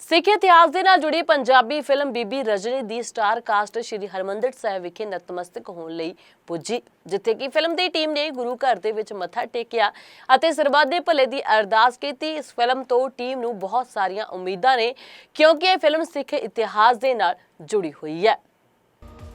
ਸਿੱਖ ਇਤਿਹਾਸ ਦੇ ਨਾਲ ਜੁੜੀ ਪੰਜਾਬੀ ਫਿਲਮ ਬੀਬੀ ਰਜਨੀ ਦੀ ਸਟਾਰ ਕਾਸਟ ਸ਼੍ਰੀ ਹਰਮੰਦਰ ਸਾਹਿਬ ਵਿਖੇ ਨਤਮਸਤਕ ਹੋਣ ਲਈ ਪੁੱਜੀ, ਜਿੱਥੇ ਕਿ ਫਿਲਮ ਦੀ ਟੀਮ ਨੇ ਗੁਰੂ ਘਰ ਦੇ ਵਿੱਚ ਮੱਥਾ ਟੇਕਿਆ ਅਤੇ ਸਰਬੱਤ ਦੇ ਭਲੇ ਦੀ ਅਰਦਾਸ ਕੀਤੀ। ਇਸ ਫਿਲਮ ਤੋਂ ਟੀਮ ਨੂੰ ਬਹੁਤ ਸਾਰੀਆਂ ਉਮੀਦਾਂ ਨੇ, ਕਿਉਂਕਿ ਇਹ ਫਿਲਮ ਸਿੱਖ ਇਤਿਹਾਸ ਦੇ ਨਾਲ ਜੁੜੀ ਹੋਈ ਹੈ।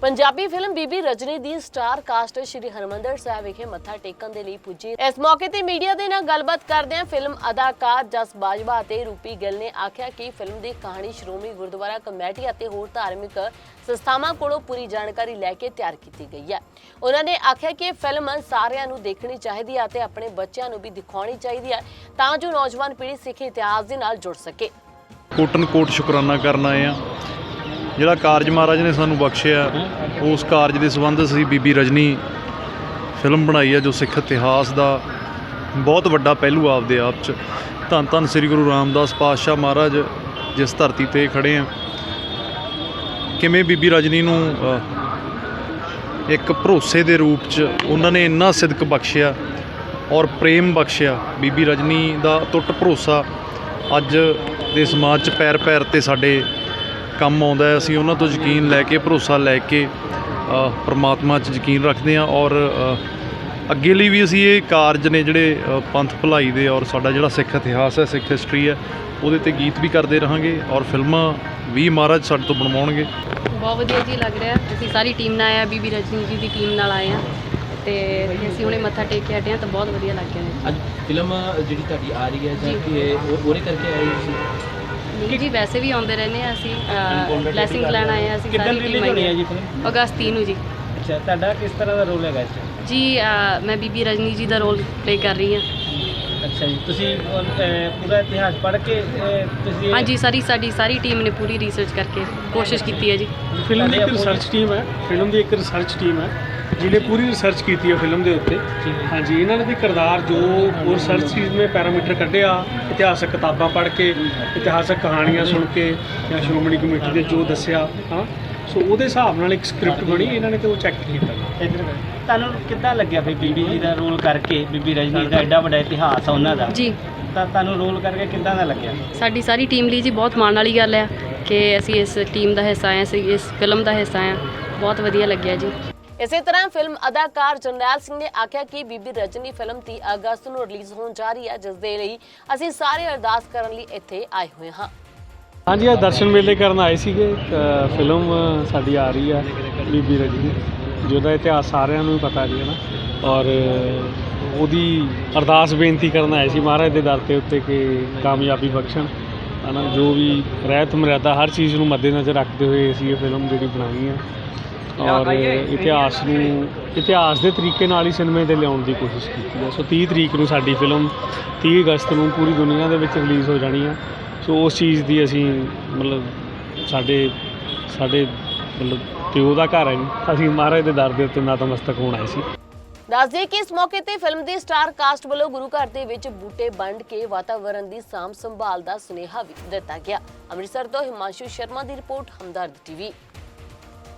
ਪੰਜਾਬੀ ਫਿਲਮ ਬੀਬੀ ਰਜਨੀ ਦੀ ਸਟਾਰ ਕਾਸਟ ਸ਼੍ਰੀ ਹਰਮੰਦਰ ਸਾਹਿਬ ਵਿਖੇ ਮੱਥਾ ਟੇਕਣ ਦੇ ਲਈ ਪੁੱਜੀ। ਇਸ ਮੌਕੇ ਤੇ ਮੀਡੀਆ ਦੇ ਨਾਲ ਗੱਲਬਾਤ ਕਰਦਿਆਂ ਫਿਲਮ ਅਦਾਕਾਰ ਜਸ ਬਾਜਵਾ ਅਤੇ ਰੂਪੀ ਗਿੱਲ ਨੇ ਆਖਿਆ ਕਿ ਫਿਲਮ ਦੀ ਕਹਾਣੀ ਸ਼੍ਰੋਮਣੀ ਗੁਰਦੁਆਰਾ ਕਮੇਟੀ ਅਤੇ ਹੋਰ ਧਾਰਮਿਕ ਸੰਸਥਾਵਾਂ ਕੋਲੋਂ ਪੂਰੀ ਜਾਣਕਾਰੀ ਲੈ ਕੇ ਤਿਆਰ ਕੀਤੀ ਗਈ ਹੈ। ਉਹਨਾਂ ਨੇ ਆਖਿਆ ਕਿ ਫਿਲਮ ਸਾਰਿਆਂ ਨੂੰ ਦੇਖਣੀ ਚਾਹੀਦੀ ਹੈ ਅਤੇ ਆਪਣੇ ਬੱਚਿਆਂ ਨੂੰ ਵੀ ਦਿਖਾਉਣੀ ਚਾਹੀਦੀ ਹੈ ਤਾਂ ਜੋ ਨੌਜਵਾਨ ਪੀੜ੍ਹੀ ਸਿੱਖ ਇਤਿਹਾਸ ਦੇ ਨਾਲ ਜੁੜ ਸਕੇ। ਕੋਟਨ ਕੋਟ ਸ਼ੁਕਰਾਨਾ ਕਰਨ ਆਏ ਆ ਜਿਹੜਾ ਕਾਰਜ ਮਹਾਰਾਜ ਨੇ ਸਾਨੂੰ ਬਖਸ਼ਿਆ, ਉਸ ਕਾਰਜ ਦੇ ਸੰਬੰਧ ਅਸੀਂ ਬੀਬੀ ਰਜਨੀ ਫਿਲਮ ਬਣਾਈ ਹੈ ਜੋ ਸਿੱਖ ਇਤਿਹਾਸ ਦਾ ਬਹੁਤ ਵੱਡਾ ਪਹਿਲੂ ਆਪਦੇ ਆਪ 'ਚ। ਧੰਨ ਧੰਨ ਸ੍ਰੀ ਗੁਰੂ ਰਾਮਦਾਸ ਪਾਤਸ਼ਾਹ ਮਹਾਰਾਜ ਜਿਸ ਧਰਤੀ ਤੇ ਖੜੇ ਆ। ਕਿਵੇਂ ਬੀਬੀ ਰਜਨੀ ਨੂੰ ਇੱਕ ਭਰੋਸੇ ਦੇ ਰੂਪ 'ਚ ਉਹਨਾਂ ਨੇ ਇੰਨਾ ਸਿਦਕ ਬਖਸ਼ਿਆ ਔਰ ਪ੍ਰੇਮ ਬਖਸ਼ਿਆ, ਬੀਬੀ ਰਜਨੀ ਦਾ ਟੁੱਟ ਭਰੋਸਾ ਅੱਜ ਦੇ ਸਮਾਜ 'ਚ ਪੈਰ ਪੈਰ ਤੇ ਸਾਡੇ ਕੰਮ ਆਉਂਦਾ ਹੈ ਅਸੀਂ ਉਹਨਾਂ ਤੋਂ ਯਕੀਨ ਲੈ ਕੇ ਭਰੋਸਾ ਲੈ ਕੇ ਅ, ਪ੍ਰਮਾਤਮਾ 'ਚ ਯਕੀਨ ਰੱਖਦੇ ਹਾਂ ਔਰ ਅ, ਅੱਗੇ ਲਈ ਵੀ ਅਸੀਂ ਇਹ ਕਾਰਜ ਨੇ ਜਿਹੜੇ ਪੰਥ ਭਲਾਈ ਦੇ ਔਰ ਸਾਡਾ ਜਿਹੜਾ ਸਿੱਖ ਇਤਿਹਾਸ ਹੈ ਸਿੱਖ ਹਿਸਟਰੀ ਹੈ ਉਹਦੇ ਤੇ ਗੀਤ ਵੀ ਕਰਦੇ ਰਹਾਂਗੇ ਔਰ ਫਿਲਮਾਂ ਵੀ ਮਹਾਰਾਜ ਸਾਡੇ ਤੋਂ ਬਣਵਾਉਣਗੇ। ਬਹੁਤ ਵਧੀਆ ਜੀ ਲੱਗ ਰਿਹਾ ਅਸੀਂ ਸਾਰੀ ਟੀਮ ਨਾਲ ਆਏ ਆ ਬੀਬੀ ਰਜਨੀ ਜੀ ਦੀ ਟੀਮ ਨਾਲ ਆਏ ਆ ਤੇ ਅਸੀਂ ਹੁਣੇ ਮੱਥਾ ਟੇਕ ਕੇ ਹਟੇ ਆ ਤਾਂ ਬਹੁਤ ਵਧੀਆ ਲੱਗ ਰਿਹਾ ਅੱਜ ਫਿਲਮ ਜਿਹੜੀ ਤੁਹਾਡੀ ਆ ਰਹੀ ਹੈ ਜਾਂ। ਕਿ ਉਹਦੇ ਕਰਕੇ ਆਈ ਸੀ ਨਹੀਂ ਜੀ ਵੈਸੇ ਵੀ ਆਉਂਦੇ ਰਹਿੰਦੇ ਆ ਅਸੀਂ ਬਲੇਸਿੰਗ ਲੈਣ ਆਏ ਆ ਅਸੀਂ ਸਾਰੀ ਰਿਲੀਜ਼ ਹੋਣੀ ਹੈ ਜੀ ਫਿਲਮ ਅਗਸਤ 3 ਨੂੰ ਜੀ। ਅੱਛਾ ਤੁਹਾਡਾ ਕਿਸ ਤਰ੍ਹਾਂ ਦਾ ਰੋਲ ਹੈਗਾ ਇਸ ਜੀ ਮੈਂ ਬੀਬੀ ਰਜਨੀ ਜੀ ਦਾ ਰੋਲ ਪਲੇ ਕਰ ਰਹੀ ਹਾਂ। ਅੱਛਾ ਜੀ ਤੁਸੀਂ ਪੂਰਾ ਇਤਿਹਾਸ ਪੜ੍ਹ ਕੇ ਤੁਸੀਂ ਹਾਂਜੀ ਸਾਰੀ ਸਾਡੀ ਸਾਰੀ ਟੀਮ ਨੇ ਪੂਰੀ ਰਿਸਰਚ ਕਰਕੇ ਕੋਸ਼ਿਸ਼ ਕੀਤੀ ਹੈ ਜੀ। ਫਿਲਮ ਦੀ ਇੱਕ ਰਿਸਰਚ ਟੀਮ ਹੈ ਫਿਲਮ ਦੀ ਇੱਕ ਰਿਸਰਚ ਟੀਮ ਹੈ। ਜਿਹਨੇ ਪੂਰੀ ਰਿਸਰਚ ਕੀਤੀ ਹੈ ਫਿਲਮ ਦੇ ਉੱਤੇ। ਹਾਂਜੀ ਇਹਨਾਂ ਨੇ ਵੀ ਕਿਰਦਾਰ ਜੋ ਉਹ ਰਿਸਰਚ ਚੀਜ਼ ਨੇ ਪੈਰਾਮੀਟਰ ਕੱਢਿਆ ਇਤਿਹਾਸਕ ਕਿਤਾਬਾਂ ਪੜ੍ਹ ਕੇ ਇਤਿਹਾਸਕ ਕਹਾਣੀਆਂ ਸੁਣ ਕੇ ਜਾਂ ਸ਼੍ਰੋਮਣੀ ਕਮੇਟੀ ਦੇ ਜੋ ਦੱਸਿਆ ਹਾਂ। ਸੋ ਉਹਦੇ ਹਿਸਾਬ ਨਾਲ ਇੱਕ ਸਕ੍ਰਿਪਟ ਬਣੀ ਇਹਨਾਂ ਨੇ ਤੇ ਉਹ ਚੈੱਕ ਕੀਤਾ। ਤੁਹਾਨੂੰ ਕਿੱਦਾਂ ਲੱਗਿਆ ਵੀ ਬੀਬੀ ਜੀ ਦਾ ਰੋਲ ਕਰਕੇ ਬੀਬੀ ਰਜਨੀ ਦਾ ਐਡਾ ਵੱਡਾ ਇਤਿਹਾਸ ਆ ਉਹਨਾਂ ਦਾ? ਜੀ। ਤਾਂ ਤੁਹਾਨੂੰ ਰੋਲ ਕਰਕੇ ਕਿੱਦਾਂ ਦਾ ਲੱਗਿਆ? ਸਾਡੀ ਸਾਰੀ ਟੀਮ ਲਈ ਜੀ ਬਹੁਤ ਮਾਣ ਵਾਲੀ ਗੱਲ ਹੈ ਕਿ ਅਸੀਂ ਇਸ ਟੀਮ ਦਾ ਹਿੱਸਾ ਆਏ ਅਸੀਂ ਇਸ ਫਿਲਮ ਦਾ ਹਿੱਸਾ ਆਏ ਬਹੁਤ ਵਧੀਆ ਲੱਗਿਆ ਜੀ। ਇਸੇ ਤਰ੍ਹਾਂ ਫਿਲਮ ਅਦਾਕਾਰ ਜਰਨੈਲ ਸਿੰਘ ਨੇ ਆਖਿਆ ਕਿ ਬੀਬੀ ਰਜਨੀ ਫਿਲਮ 30 ਅਗਸਤ ਨੂੰ ਰਿਲੀਜ਼ ਹੋਣ ਜਾ ਰਹੀ ਹੈ ਜਿਸ ਦੇ ਲਈ ਅਸੀਂ ਸਾਰੇ ਅਰਦਾਸ ਕਰਨ ਲਈ ਇੱਥੇ ਆਏ ਹੋਏ ਹਾਂ। ਹਾਂਜੀ, ਇਹ ਦਰਸ਼ਨ ਮੇਲੇ ਕਰਨ ਆਏ ਸੀਗੇ। ਫਿਲਮ ਸਾਡੀ ਆ ਰਹੀ ਆ ਬੀਬੀ ਰਜਨੀ, ਜਿਹਦਾ ਇਤਿਹਾਸ ਸਾਰਿਆਂ ਨੂੰ ਪਤਾ ਜੀ, ਹੈ ਨਾ? ਔਰ ਉਹਦੀ ਅਰਦਾਸ ਬੇਨਤੀ ਕਰਨ ਆਏ ਸੀ ਮਹਾਰਾਜ ਦੇ ਦਰ ਤੇ ਉੱਤੇ ਕਿ ਕਾਮਯਾਬੀ ਬਖਸ਼ਣ ਹਨਾ ਜੋ ਵੀ ਰਹਿਤ ਮਰਿਆਦਾ ਹਰ ਚੀਜ਼ ਨੂੰ ਮੱਦੇਨਜ਼ਰ ਰੱਖਦੇ ਹੋਏ ਅਸੀਂ ਇਹ ਫਿਲਮ ਜਿਹੜੀ ਬਣਾਈ ਹੈ ਔਰ ਇਤਿਹਾਸ ਨੂੰ ਇਤਿਹਾਸ ਦੇ ਤਰੀਕੇ ਨਾਲ ਹੀ ਸਿਨੇਮੇ ਤੇ ਲਿਆਉਣ ਦੀ ਕੋਸ਼ਿਸ਼ ਕੀਤੀ ਹੈ। ਸੋ 30 ਤਰੀਕ ਨੂੰ ਸਾਡੀ ਫਿਲਮ 30 ਅਗਸਤ ਨੂੰ ਪੂਰੀ ਦੁਨੀਆ ਦੇ ਵਿੱਚ ਰਿਲੀਜ਼ ਹੋ ਜਾਣੀ ਆ ਸੋ ਉਸ ਚੀਜ਼ ਦੀ ਅਸੀਂ ਮਤਲਬ ਸਾਡੇ ਸਾਡੇ ਮਤਲਬ ਪਿਓ ਦਾ ਘਰ ਹੈ ਅਸੀਂ ਮਹਾਰਾਜ ਦੇ ਦਰ ਦੇ ਉੱਤੇ ਨਤਮਸਤਕ ਹੋਣ ਆਏ ਸੀ। ਦੱਸ ਦਈਏ ਕਿ ਇਸ ਮੌਕੇ ਤੇ ਫਿਲਮ ਦੀ ਸਟਾਰ ਕਾਸਟ ਵੱਲੋਂ ਗੁਰੂ ਘਰ ਦੇ ਵਿੱਚ ਬੂਟੇ ਵੰਡ ਕੇ ਵਾਤਾਵਰਣ ਦੀ ਸਾਂਭ ਸੰਭਾਲ ਦਾ ਸੁਨੇਹਾ ਵੀ ਦਿੱਤਾ ਗਿਆ। ਅੰਮ੍ਰਿਤਸਰ ਤੋਂ ਹਿਮਾਂਸ਼ੂ ਸ਼ਰਮਾ ਦੀ ਰਿਪੋਰਟ ਹਮਦਰਦ ਟੀਵੀ।